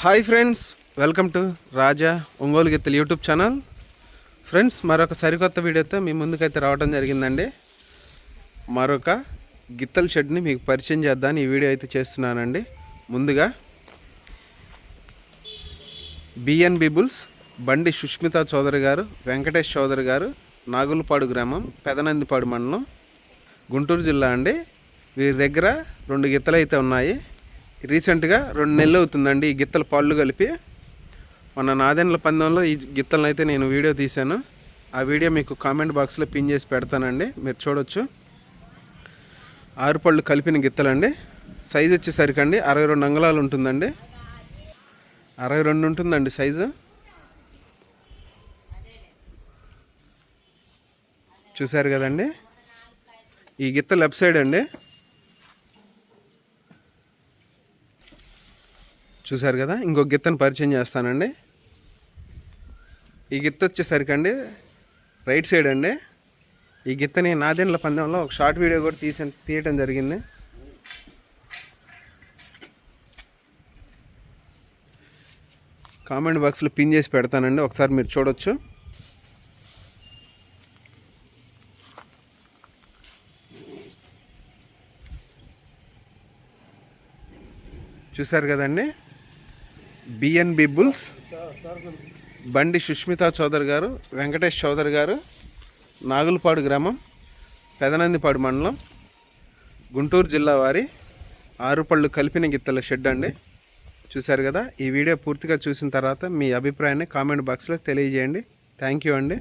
Hi friends welcome to Raja Ongole గిత్తలు YouTube channel friends మరొక సరికొత్త వీడియోతో మీ ముందుకైతే రావడం జరిగిందండి. మరొక గిత్తల షెడ్ని మీకు పరిచయం చేద్దామని ఈ వీడియో అయితే చేస్తున్నానండి. ముందుగా బిఎన్ బిబుల్స్ బండి సుష్మిత చౌదరి గారు వెంకటేష్ చౌదరి గారు నాగులపాడు గ్రామం పెదనందిపాడు మండలం గుంటూరు జిల్లా అండి. వీరి దగ్గర రెండు గిత్తలు అయితే ఉన్నాయి. రీసెంట్గా రెండు నెలలు అవుతుందండి ఈ గిత్తల పాళ్ళు కలిపి. మన నాదెండ్ల పందెంలో ఈ గిత్తలను అయితే నేను వీడియో తీశాను. ఆ వీడియో మీకు కామెంట్ బాక్స్లో పిన్ చేసి పెడతానండి. మీరు చూడొచ్చు. ఆరు పళ్ళు కలిపిన గిత్తలండి. సైజు వచ్చేసరికి అండి అరవై రెండు అంగుళాలు ఉంటుందండి. అరవై రెండు ఉంటుందండి సైజు. చూశారు కదండి? ఈ గిత్త లెఫ్ట్ సైడ్ అండి. చూసారు కదా? ఇంకొక గిత్తను పరిచయం చేస్తానండి. ఈ గిత్త వచ్చేసరికి అండి రైట్ సైడ్ అండి. ఈ గిత్తని నాదెండ్ల పందెంలో ఒక షార్ట్ వీడియో కూడా తీసి తీయటం జరిగింది. కామెంట్ బాక్స్లో పిన్ చేసి పెడతానండి ఒకసారి మీరు చూడొచ్చు. చూసారు కదండి? బిఎన్బి బుల్స్ బండి సుష్మిత చౌదరి గారు వెంకటేష్ చౌదరి గారు నాగులపాడు గ్రామం పెదనందిపాడు మండలం గుంటూరు జిల్లా వారి ఆరు పళ్ళు కలిపిన గిత్తల షెడ్ అండి. చూశారు కదా ఈ వీడియో పూర్తిగా చూసిన తర్వాత మీ అభిప్రాయాన్ని కామెంట్ బాక్స్లో తెలియజేయండి. థ్యాంక్ యూ అండి.